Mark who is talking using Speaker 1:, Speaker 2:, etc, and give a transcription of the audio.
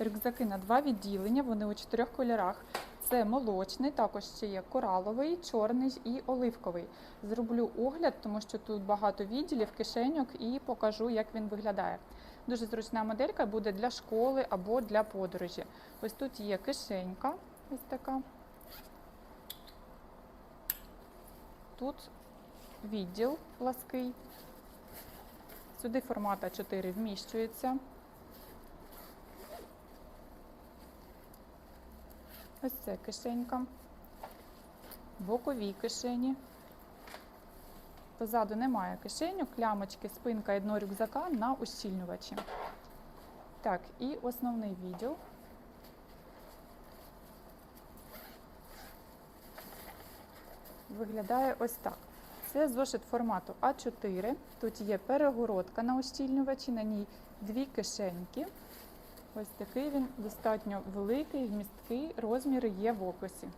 Speaker 1: Рюкзаки на два відділення, вони у чотирьох кольорах. Це молочний, також ще є кораловий, чорний і оливковий. Зроблю огляд, тому що тут багато відділів, кишеньок і покажу, як він виглядає. Дуже зручна моделька буде для школи або для подорожі. Ось тут є кишенька, ось така. Тут відділ плаский. Сюди формат А4 вміщується. Ось це кишенька. Бокові кишені. Позаду немає кишеню, клямочки, спинка і дно рюкзака на ущільнювачі. Так, і основний відділ. Виглядає ось так. Це зошит формату А4. Тут є перегородка на ущільнювачі, на ній дві кишеньки. Ось такий він достатньо великий, вмісткий, розміри є в описі.